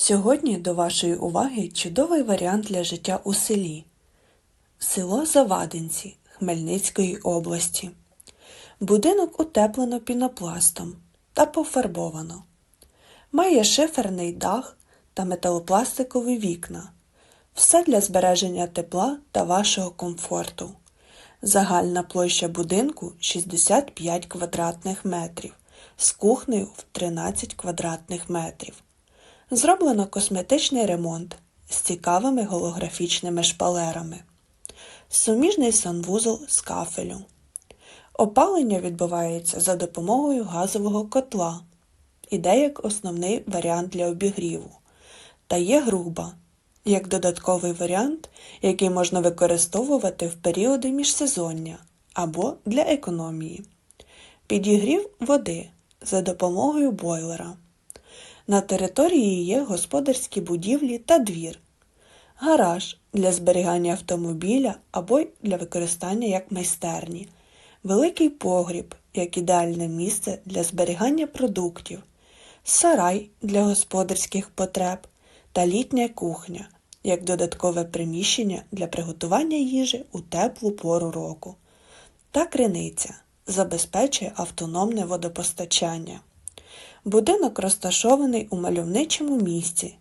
Сьогодні до вашої уваги чудовий варіант для життя у селі. Село Завадинці Хмельницької області. Будинок утеплено пінопластом та пофарбовано. Має шиферний дах та металопластикові вікна. Все для збереження тепла та вашого комфорту. Загальна площа будинку 65 квадратних метрів з кухнею в 13 квадратних метрів. Зроблено косметичний ремонт з цікавими голографічними шпалерами. Суміжний санвузол з кафелю. Опалення відбувається за допомогою газового котла. Іде як основний варіант для обігріву. Та є груба, як додатковий варіант, який можна використовувати в періоди міжсезоння або для економії. Підігрів води за допомогою бойлера. На території є господарські будівлі та двір, гараж для зберігання автомобіля або для використання як майстерні, великий погріб як ідеальне місце для зберігання продуктів, сарай для господарських потреб та літня кухня як додаткове приміщення для приготування їжі у теплу пору року. Та криниця забезпечує автономне водопостачання. Будинок розташований у мальовничому місці.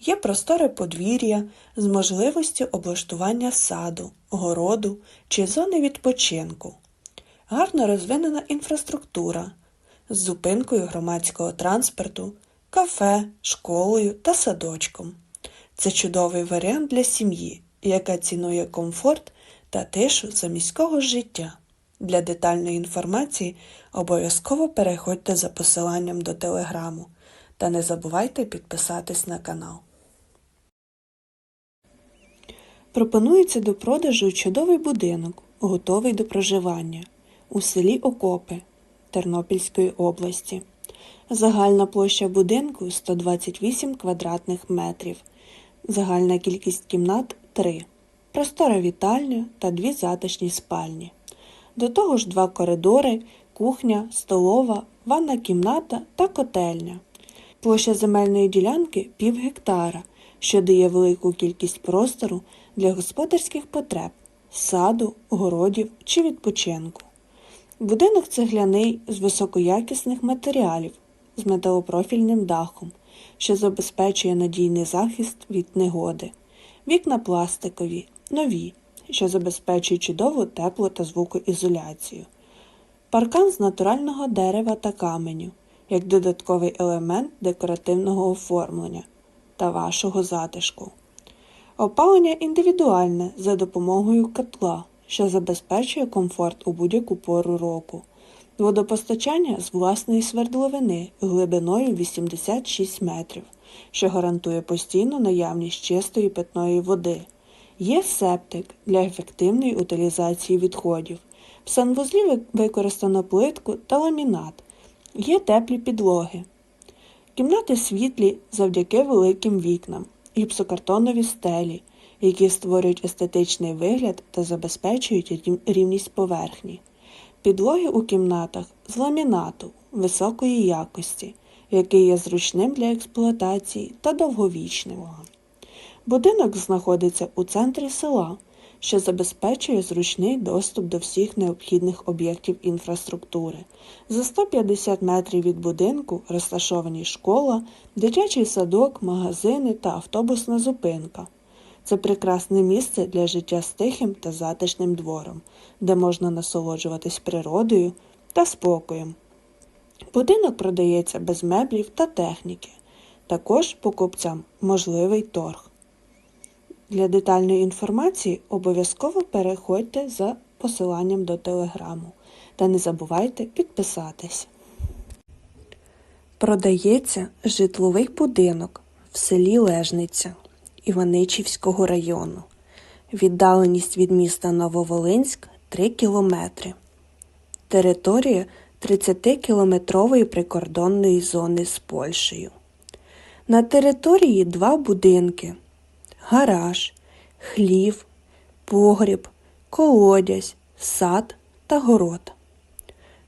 Є просторе подвір'я з можливістю облаштування саду, городу чи зони відпочинку. Гарно розвинена інфраструктура з зупинкою громадського транспорту, кафе, школою та садочком. Це чудовий варіант для сім'ї, яка цінує комфорт та тишу за міського життя. Для детальної інформації обов'язково переходьте за посиланням до телеграму та не забувайте підписатись на канал. Пропонується до продажу чудовий будинок, готовий до проживання у селі Окопи Тернопільської області. Загальна площа будинку 128 квадратних метрів. Загальна кількість кімнат 3. Простора вітальня та дві затишні спальні. До того ж два коридори, кухня, столова, ванна кімната та котельня. Площа земельної ділянки пів гектара, що дає велику кількість простору для господарських потреб, саду, городів чи відпочинку. Будинок цегляний з високоякісних матеріалів з металопрофільним дахом, що забезпечує надійний захист від негоди, вікна пластикові, нові що забезпечує чудову тепло та звукоізоляцію. Паркан з натурального дерева та каменю, як додатковий елемент декоративного оформлення та вашого затишку. Опалення індивідуальне за допомогою котла, що забезпечує комфорт у будь-яку пору року. Водопостачання з власної свердловини глибиною 86 метрів, що гарантує постійну наявність чистої питної води. Є септик для ефективної утилізації відходів. В санвузлі використано плитку та ламінат. Є теплі підлоги. Кімнати світлі завдяки великим вікнам, гіпсокартонові стелі, які створюють естетичний вигляд та забезпечують рівність поверхні. Підлоги у кімнатах з ламінату високої якості, який є зручним для експлуатації та довговічним. Будинок знаходиться у центрі села, що забезпечує зручний доступ до всіх необхідних об'єктів інфраструктури. За 150 метрів від будинку розташовані школа, дитячий садок, магазини та автобусна зупинка. Це прекрасне місце для життя з тихим та затишним двором, де можна насолоджуватись природою та спокоєм. Будинок продається без меблів та техніки. Також покупцям можливий торг. Для детальної інформації обов'язково переходьте за посиланням до телеграму та не забувайте підписатись. Продається житловий будинок в селі Лежниця Іваничівського району. Віддаленість від міста Нововолинськ 3 кілометри. Територія 30-кілометрової прикордонної зони з Польщею. На території два будинки гараж, хлів, погріб, колодязь, сад та город.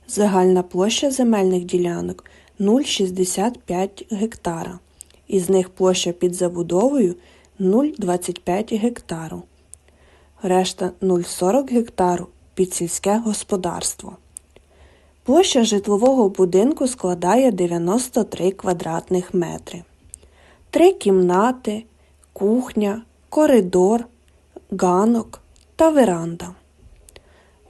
Загальна площа земельних ділянок 0,65 гектара із них площа під забудовою 0,25 гектару, решта 0,40 гектару під сільське господарство. Площа житлового будинку складає 93 квадратних метри. Три кімнати, кухня, коридор, ганок та веранда.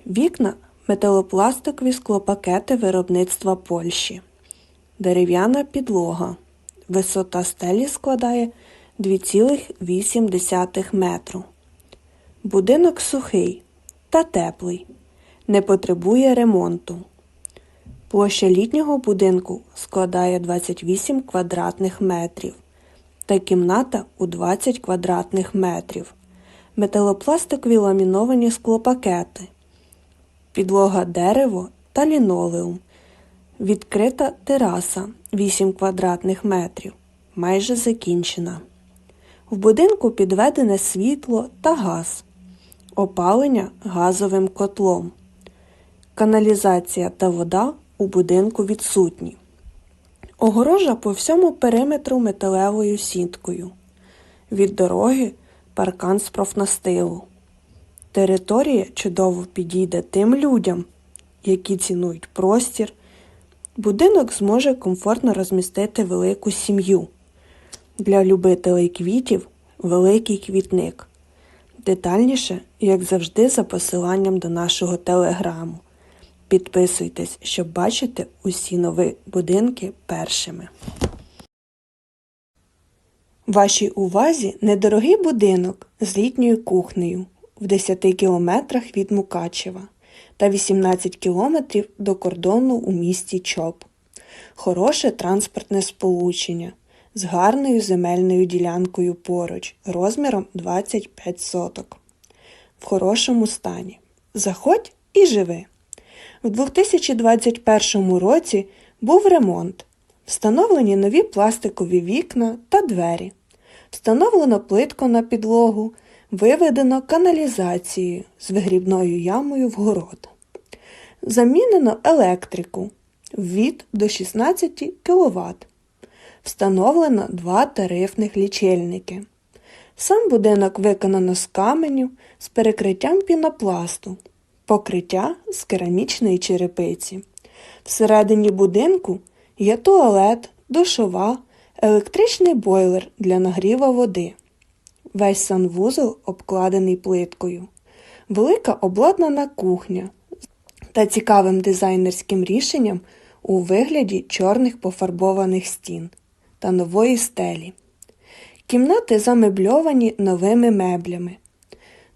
Вікна металопластикові склопакети виробництва Польщі. Дерев'яна підлога. Висота стелі складає 2,8 метру. Будинок сухий та теплий. Не потребує ремонту. Площа літнього будинку складає 28 квадратних метрів та кімната у 20 квадратних метрів. Металопластикові ламіновані склопакети. Підлога дерево та лінолеум. Відкрита тераса 8 квадратних метрів. Майже закінчена. В будинку підведене світло та газ. Опалення газовим котлом. Каналізація та вода у будинку відсутні. Огорожа по всьому периметру металевою сіткою. Від дороги паркан з профнастилу. Територія чудово підійде тим людям, які цінують простір. Будинок зможе комфортно розмістити велику сім'ю. Для любителей квітів великий квітник. Детальніше, як завжди, за посиланням до нашого телеграму. Підписуйтесь, щоб бачити усі нові будинки першими. Вашій увазі недорогий будинок з літньою кухнею в 10 кілометрах від Мукачева та 18 кілометрів до кордону у місті Чоп. Хороше транспортне сполучення з гарною земельною ділянкою поруч розміром 25 соток. В хорошому стані. Заходь і живи. В 2021 році був ремонт. Встановлені нові пластикові вікна та двері. Встановлено плитку на підлогу, виведено каналізацію з вигрібною ямою в город. Замінено електрику від до 16 кВт. Встановлено два тарифних лічильники. Сам будинок виконано з каменю з перекриттям пінопласту, покриття з керамічної черепиці. Всередині будинку є туалет, душова, електричний бойлер для нагріва води. Весь санвузол обкладений плиткою, велика обладнана кухня та цікавим дизайнерським рішенням у вигляді чорних пофарбованих стін та нової стелі. Кімнати замебльовані новими меблями.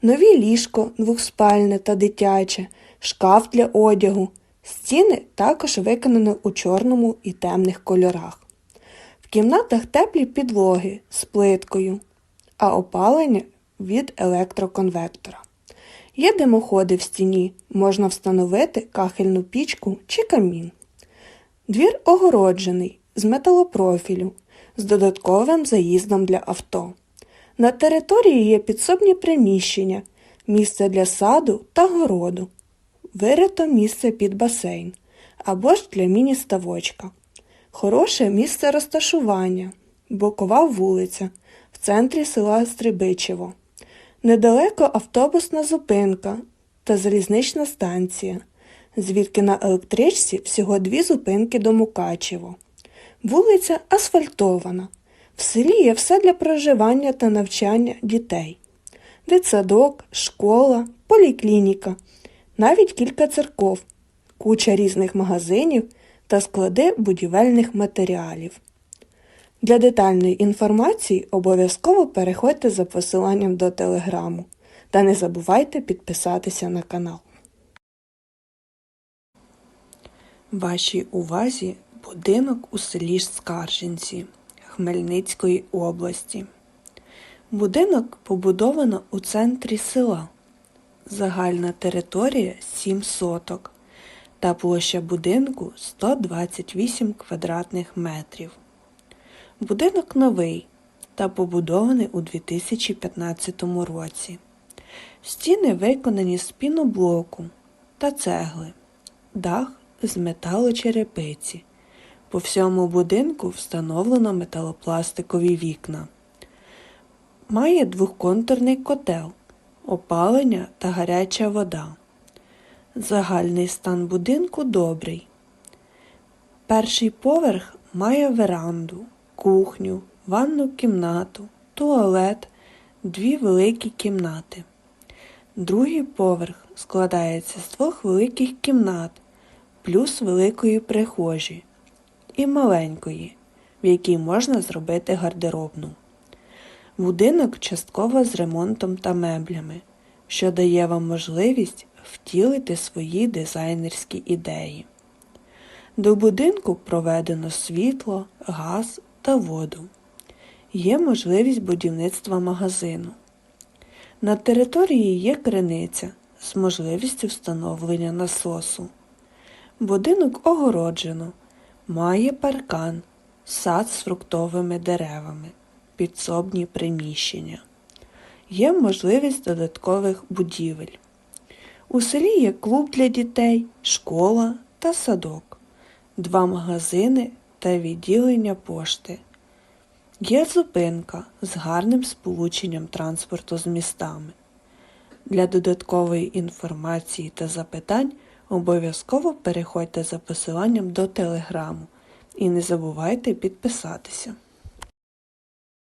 Нові ліжко двохспальне та дитяче, шкаф для одягу. Стіни також виконано у чорному і темних кольорах. В кімнатах теплі підлоги з плиткою, а опалення від електроконвектора. Є димоходи в стіні, можна встановити кахельну пічку чи камін. Двір огороджений з металопрофілю, з додатковим заїздом для авто. На території є підсобні приміщення, місце для саду та городу, вирито місце під басейн або ж для міні-ставочка. Хороше місце розташування, бокова вулиця в центрі села Стрибичево. Недалеко автобусна зупинка та залізнична станція, звідки на електричці всього дві зупинки до Мукачево. Вулиця асфальтована. В селі є все для проживання та навчання дітей. Дитсадок, школа, поліклініка, навіть кілька церков, куча різних магазинів та склади будівельних матеріалів. Для детальної інформації обов'язково переходьте за посиланням до телеграму та не забувайте підписатися на канал. Вашій увазі будинок у селі Скаржинці Хмельницької області. Будинок побудовано у центрі села. Загальна територія 7 соток та площа будинку 128 квадратних метрів. Будинок новий та побудований у 2015 році. Стіни виконані з піноблоку та цегли, дах з металочерепиці, По всьому будинку встановлено металопластикові вікна. Має двохконтурний котел, опалення та гаряча вода. Загальний стан будинку добрий. Перший поверх має веранду, кухню, ванну кімнату, туалет, дві великі кімнати. Другий поверх складається з двох великих кімнат, плюс великої прихожі і маленької, в якій можна зробити гардеробну. Будинок частково з ремонтом та меблями, що дає вам можливість втілити свої дизайнерські ідеї. До будинку проведено світло, газ та воду. Є можливість будівництва магазину. На території є криниця з можливістю встановлення насосу. Будинок огороджено, має паркан, сад з фруктовими деревами, підсобні приміщення. Є можливість додаткових будівель. У селі є клуб для дітей, школа та садок, два магазини та відділення пошти. Є зупинка з гарним сполученням транспорту з містами. Для додаткової інформації та запитань обов'язково переходьте за посиланням до телеграму і не забувайте підписатися.